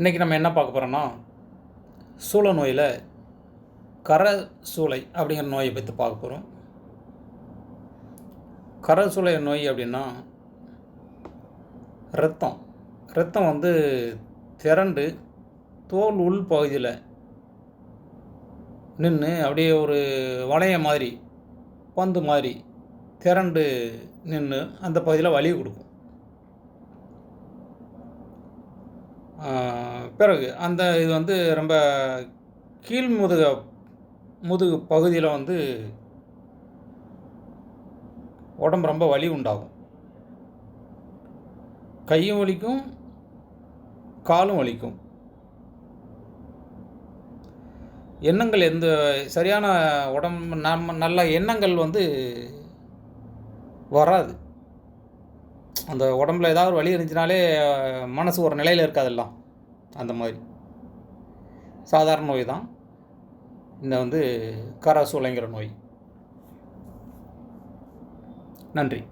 இன்றைக்கி நம்ம என்ன பார்க்க போகிறோன்னா சூழ நோயில் கரை சூளை அப்படிங்கிற நோயை பற்றி பார்க்க போகிறோம் கரை சூளை நோய் அப்படின்னா ரத்தம். ரத்தம் வந்து திரண்டு தோல் உள் பகுதியில் நின்று அப்படியே ஒரு வளைய மாதிரி பந்து மாதிரி திரண்டு நின்று அந்த பகுதியில் வலி கொடுக்கும். பிறகு அந்த இது வந்து ரொம்ப கீழ் முதுக முதுகு பகுதியில் வந்து உடம்பு ரொம்ப வலி உண்டாகும். கையும் வலிக்கும் காலும் வலிக்கும். எண்ணங்கள் எந்த சரியான உடம்பு நம்ம நல்ல எண்ணங்கள் வந்து வராது. அந்த உடம்புல ஏதாவது ஒரு வலி இருந்துச்சுனாலே மனசு ஒரு நிலையில் இருக்காதெல்லாம் அந்த மாதிரி. சாதாரண நோய் தான். இந்த வந்து கரசூளைங்கிற நோய். நன்றி.